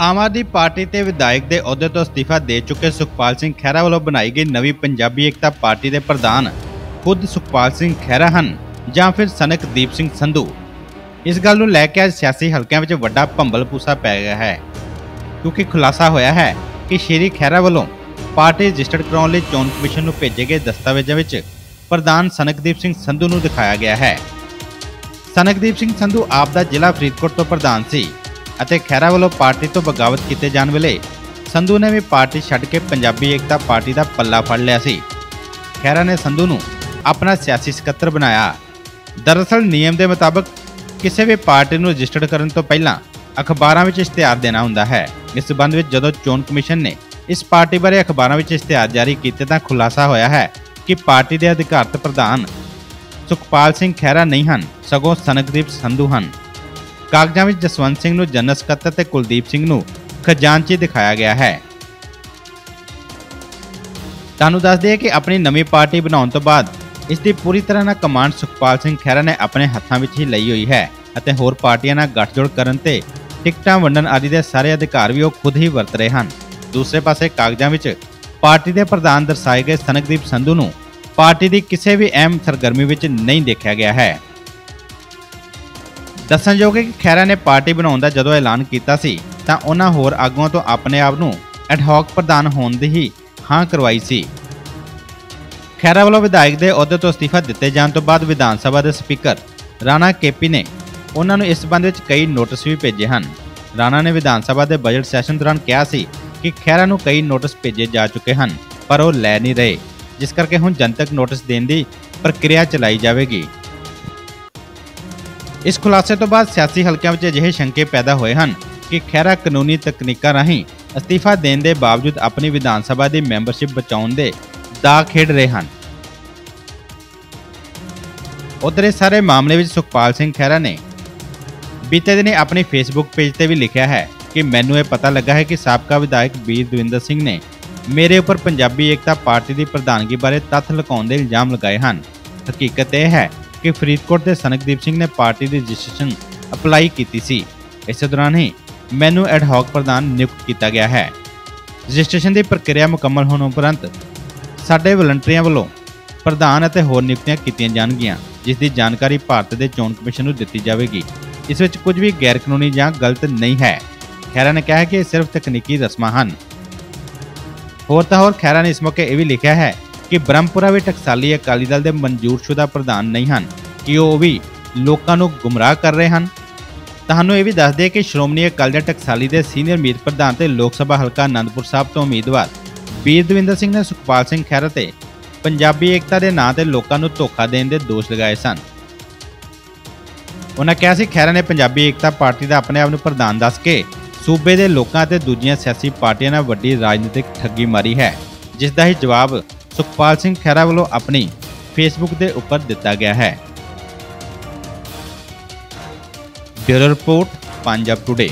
Aam Aadmi party ਤੇ ਵਿਧਾਇਕ ਦੇ ਅਹੁਦੇ ਤੋਂ ਅਸਤੀਫਾ ਦੇ ਚੁੱਕੇ ਸੁਖਪਾਲ ਸਿੰਘ ਖਹਿਰਾ ਵੱਲੋਂ ਬਣਾਈ ਗਈ ਨਵੀਂ ਪੰਜਾਬੀ ਏਕਤਾ ਪਾਰਟੀ ਦੇ ਪ੍ਰਧਾਨ ਖੁਦ ਸੁਖਪਾਲ ਸਿੰਘ ਖਹਿਰਾ ਹਨ ਜਾਂ ਫਿਰ ਸਨਕਦੀਪ ਸਿੰਘ ਸੰਧੂ। ਇਸ ਗੱਲ ਨੂੰ ਲੈ ਕੇ ਅੱਜ ਸਿਆਸੀ ਹਲਕਿਆਂ ਵਿੱਚ ਵੱਡਾ ਭੰਬਲ ਪੂਸਾ ਪੈ ਗਿਆ ਹੈ। ਕਿਉਂਕਿ ਖੁਲਾਸਾ ਹੋਇਆ ਹੈ ਕਿ ਸ਼੍ਰੀ ਖਹਿਰਾ ਵੱਲੋਂ ਪਾਰਟੀ ਰਜਿਸਟਰਡ ਕਰਾਉਣ ਲਈ ਚੋਣ ਕਮਿਸ਼ਨ ਨੂੰ ਭੇਜੇ ਗਏ ਦਸਤਾਵੇਜ਼ਾਂ ਵਿੱਚ ਪ੍ਰਧਾਨ ਸਨਕਦੀਪ ਸਿੰਘ ਸੰਧੂ ਨੂੰ ਦਿਖਾਇਆ ਗਿਆ ਹੈ। ਸਨਕਦੀਪ ਸਿੰਘ ਸੰਧੂ ਆਪ ਦਾ ਜ਼ਿਲ੍ਹਾ ਫਰੀਦਕੋਟ ਤੋਂ ਪ੍ਰਧਾਨ ਸੀ। ਅਤੇ ਖਹਿਰਾ ਵੱਲੋਂ ਪਾਰਟੀ ਤੋਂ ਬਗਾਵਤ ਕੀਤੇ ਜਾਣ ਵੇਲੇ ਸੰਧੂ ਨੇ ਵੀ ਪਾਰਟੀ ਛੱਡ ਕੇ ਪੰਜਾਬੀ ਏਕਤਾ ਪਾਰਟੀ ਦਾ ਪੱਲਾ ਫੜ ਲਿਆ ਸੀ। ਖਹਿਰਾ ਨੇ ਸੰਧੂ ਨੂੰ ਆਪਣਾ ਸਿਆਸੀ ਸਕੱਤਰ ਬਣਾਇਆ। ਦਰਅਸਲ ਨਿਯਮ ਦੇ ਮੁਤਾਬਕ ਕਿਸੇ ਵੀ ਪਾਰਟੀ ਨੂੰ ਰਜਿਸਟਰਡ ਕਰਨ ਤੋਂ ਪਹਿਲਾਂ ਅਖਬਾਰਾਂ ਵਿੱਚ ਇਸ਼ਤਿਹਾਰ ਦੇਣਾ ਹੁੰਦਾ ਹੈ। ਇਸ ਸਬੰਧ ਵਿੱਚ ਜਦੋਂ ਚੋਣ ਕਮਿਸ਼ਨ ਨੇ ਇਸ ਪਾਰਟੀ ਬਾਰੇ ਅਖਬਾਰਾਂ ਵਿੱਚ ਇਸ਼ਤਿਹਾਰ ਜਾਰੀ ਕੀਤੇ ਤਾਂ ਖੁਲਾਸਾ ਹੋਇਆ ਹੈ ਕਿ ਪਾਰਟੀ ਦੇ ਅਧਿਕਾਰਤ ਪ੍ਰਧਾਨ ਸੁਖਪਾਲ ਸਿੰਘ ਖਹਿਰਾ ਨਹੀਂ ਹਨ, ਸਗੋਂ ਸਨਕਦੀਪ ਸੰਧੂ ਹਨ। ਕਾਗਜ਼ਾਂ ਵਿੱਚ ਜਸਵੰਤ ਸਿੰਘ ਨੂੰ, ਜਨਰਲ ਸਕੱਤਰ ਤੇ ਕੁਲਦੀਪ ਸਿੰਘ ਨੂੰ ਖਜ਼ਾਨਚੀ ਦਿਖਾਇਆ ਗਿਆ ਹੈ। ਤੁਹਾਨੂੰ ਦੱਸ ਦਈਏ ਕਿ ਆਪਣੀ ਨਵੀਂ ਪਾਰਟੀ ਬਣਾਉਣ ਤੋਂ ਬਾਅਦ ਇਸ ਦੀ ਪੂਰੀ ਤਰ੍ਹਾਂ ਨਾਲ ਕਮਾਂਡ ਸੁਖਪਾਲ ਸਿੰਘ ਖਹਿਰਾ ਨੇ ਆਪਣੇ ਹੱਥਾਂ ਵਿੱਚ ਹੀ ਲਈ ਹੋਈ ਹੈ ਅਤੇ ਹੋਰ ਪਾਰਟੀਆਂ ਨਾਲ ਗੱਠਜੋੜ ਕਰਨ ਤੇ ਟਿਕਟਾਂ ਵੰਡਣ ਆਦਿ ਦੇ ਸਾਰੇ ਅਧਿਕਾਰ ਵੀ ਉਹ ਖੁਦ ਹੀ ਵਰਤ ਰਹੇ ਹਨ। ਦੂਸਰੇ ਪਾਸੇ ਕਾਗਜ਼ਾਂ ਵਿੱਚ ਪਾਰਟੀ ਦੇ ਪ੍ਰਧਾਨ ਦਰਸਾਏ ਗਏ ਸਨਕਦੀਪ ਸੰਧੂ ਨੂੰ ਪਾਰਟੀ ਦੀ ਕਿਸੇ ਵੀ ਅਹਿਮ ਸਰਗਰਮੀ ਵਿੱਚ ਨਹੀਂ ਦੇਖਿਆ ਗਿਆ ਹੈ। ਦੱਸਣਯੋਗ ਹੈ ਕਿ ਖੈਰਾ ਨੇ ਪਾਰਟੀ ਬਣਾਉਣ ਦਾ ਜਦੋਂ ਐਲਾਨ ਕੀਤਾ ਸੀ, ਤਾਂ ਉਹਨਾਂ ਹੋਰ ਆਗੂਆਂ ਤੋਂ ਆਪਣੇ ਆਪ ਨੂੰ ਐਡਹੌਕ ਪ੍ਰਧਾਨ ਹੋਣ ਦੀ ਹੀ ਹਾਂ ਕਰਵਾਈ ਸੀ। ਖੈਰਾ ਵੱਲੋਂ ਵਿਧਾਇਕ ਦੇ ਅਹੁਦੇ ਤੋਂ ਅਸਤੀਫਾ ਦਿੱਤੇ ਜਾਣ ਤੋਂ ਬਾਅਦ ਵਿਧਾਨ ਸਭਾ ਦੇ ਸਪੀਕਰ ਰਾਣਾ ਕੇਪੀ ਨੇ ਉਹਨਾਂ ਨੂੰ ਇਸ ਸੰਬੰਧ ਵਿੱਚ ਕਈ ਨੋਟਿਸ ਵੀ ਭੇਜੇ ਹਨ। ਰਾਣਾ ਨੇ ਵਿਧਾਨ ਸਭਾ ਦੇ ਬਜਟ ਸੈਸ਼ਨ ਦੌਰਾਨ ਕਿਹਾ ਸੀ ਕਿ ਖੈਰਾ ਨੂੰ ਕਈ ਨੋਟਿਸ ਭੇਜੇ ਜਾ ਚੁੱਕੇ ਹਨ, ਪਰ ਉਹ ਲੈ ਨਹੀਂ ਰਹੇ, ਜਿਸ ਕਰਕੇ ਹੁਣ ਜਨਤਕ ਨੋਟਿਸ ਦੇਣ ਦੀ ਪ੍ਰਕਿਰਿਆ ਚਲਾਈ ਜਾਵੇਗੀ। ਇਸ ਖੁਲਾਸੇ ਤੋਂ ਬਾਅਦ ਸਿਆਸੀ ਹਲਕਿਆਂ ਵਿੱਚ ਅਜਿਹੇ ਸ਼ੰਕੇ ਪੈਦਾ ਹੋਏ ਹਨ ਕਿ ਖੈਰਾ ਕਾਨੂੰਨੀ ਤਕਨੀਕਾਂ ਰਾਹੀਂ ਅਸਤੀਫਾ ਦੇਣ ਦੇ ਬਾਵਜੂਦ ਆਪਣੀ ਵਿਧਾਨ ਸਭਾ ਦੀ ਮੈਂਬਰਸ਼ਿਪ ਬਚਾਉਣ ਦੇ ਦਾ ਖੇਡ ਰਹੇ ਹਨ। ਉਧਰ ਇਸ ਸਾਰੇ ਮਾਮਲੇ ਵਿੱਚ ਸੁਖਪਾਲ ਸਿੰਘ ਖਹਿਰਾ ਨੇ ਬੀਤੇ ਦਿਨੇ ਆਪਣੇ ਫੇਸਬੁੱਕ ਪੇਜ ਤੇ ਵੀ ਲਿਖਿਆ ਹੈ ਕਿ ਮੈਨੂੰ ਇਹ ਪਤਾ ਲੱਗਾ ਹੈ ਕਿ ਸਾਬਕਾ ਵਿਧਾਇਕ ਵੀਰ ਦਵਿੰਦਰ ਸਿੰਘ ਨੇ ਮੇਰੇ ਉੱਪਰ ਪੰਜਾਬੀ ਏਕਤਾ ਪਾਰਟੀ ਦੀ ਪ੍ਰਧਾਨਗੀ ਬਾਰੇ ਤੱਥ ਲੁਕਾਉਣ ਦੇ ਇਲਜ਼ਾਮ ਲਗਾਏ ਹਨ। ਹਕੀਕਤ ਇਹ ਹੈ ਕਿ ਫਰੀਦਕੋਟ ਦੇ ਸਨਕਦੀਪ ਸਿੰਘ ਨੇ ਪਾਰਟੀ ਦੀ ਰਜਿਸਟ੍ਰੇਸ਼ਨ ਅਪਲਾਈ ਕੀਤੀ ਸੀ। ਇਸੇ ਦੌਰਾਨ ਹੀ ਮੈਨੂੰ ਐਡਹੌਕ ਪ੍ਰਧਾਨ ਨਿਯੁਕਤ ਕੀਤਾ ਗਿਆ ਹੈ। ਰਜਿਸਟ੍ਰੇਸ਼ਨ ਦੀ ਪ੍ਰਕਿਰਿਆ ਮੁਕੰਮਲ ਹੋਣ ਉਪਰੰਤ ਸਾਡੇ ਵਲੰਟੀਅਰਾਂ ਵੱਲੋਂ ਪ੍ਰਧਾਨ ਅਤੇ ਹੋਰ ਨਿਯੁਕਤੀਆਂ ਕੀਤੀਆਂ ਜਾਣਗੀਆਂ, ਜਿਸ ਦੀ ਜਾਣਕਾਰੀ ਭਾਰਤ ਦੇ ਚੋਣ ਕਮਿਸ਼ਨ ਨੂੰ ਦਿੱਤੀ ਜਾਵੇਗੀ। ਇਸ ਵਿੱਚ ਕੁਝ ਵੀ ਗੈਰ ਕਾਨੂੰਨੀ ਜਾਂ ਗਲਤ ਨਹੀਂ ਹੈ। ਖੈਰਾ ਨੇ ਕਿਹਾ ਕਿ ਇਹ ਸਿਰਫ ਤਕਨੀਕੀ ਰਸਮਾਂ ਹਨ। ਹੋਰ ਤਾਂ ਹੋਰ ਖੈਰਾ ਨੇ ਇਸ ਮੌਕੇ ਇਹ ਵੀ ਲਿਖਿਆ ਹੈ ਕਿ ਬ੍ਰਹਮਪੁਰਾ ਵੀ ਟਕਸਾਲੀ ਅਕਾਲੀ ਦਲ ਦੇ ਮਨਜ਼ੂਰਸ਼ੁਦਾ ਪ੍ਰਧਾਨ ਨਹੀਂ ਹਨ, ਕਿ ਉਹ ਵੀ ਲੋਕਾਂ ਨੂੰ ਗੁੰਮਰਾਹ ਕਰ ਰਹੇ ਹਨ? ਤੁਹਾਨੂੰ ਇਹ ਵੀ ਦੱਸ ਦਈਏ ਕਿ ਸ਼੍ਰੋਮਣੀ ਅਕਾਲੀ ਦਲ ਟਕਸਾਲੀ ਦੇ ਸੀਨੀਅਰ ਮੀਤ ਪ੍ਰਧਾਨ ਤੇ ਲੋਕ ਸਭਾ ਹਲਕਾ ਅਨੰਦਪੁਰ ਸਾਹਿਬ ਤੋਂ ਉਮੀਦਵਾਰ ਵੀਰ ਦਵਿੰਦਰ ਸਿੰਘ ਨੇ ਸੁਖਪਾਲ ਸਿੰਘ ਖਹਿਰਾ ਤੇ ਪੰਜਾਬੀ ਏਕਤਾ ਦੇ ਨਾਂ ਤੇ ਲੋਕਾਂ ਨੂੰ ਧੋਖਾ ਦੇਣ ਦੇ ਦੋਸ਼ ਲਗਾਏ ਸਨ। ਉਹਨਾਂ ਕਿਹਾ ਸੀ, ਖਹਿਰਾ ਨੇ ਪੰਜਾਬੀ ਏਕਤਾ ਪਾਰਟੀ ਦਾ ਆਪਣੇ ਆਪ ਨੂੰ ਪ੍ਰਧਾਨ ਦੱਸ ਕੇ ਸੂਬੇ ਦੇ ਲੋਕਾਂ ਤੇ ਦੂਜੀਆਂ ਸਿਆਸੀ ਪਾਰਟੀਆਂ ਨਾਲ ਵੱਡੀ ਰਾਜਨੀਤਿਕ ਠੱਗੀ ਮਾਰੀ ਹੈ ਜਿਸ ਦਾ ਹੀ ਜਵਾਬ ਸੁਖਪਾਲ ਸਿੰਘ ਖਹਿਰਾ ਵੱਲੋਂ ਆਪਣੀ ਫੇਸਬੁੱਕ ਦੇ ਉੱਪਰ ਦਿੱਤਾ ਗਿਆ ਹੈ। Bureau report, Punjab today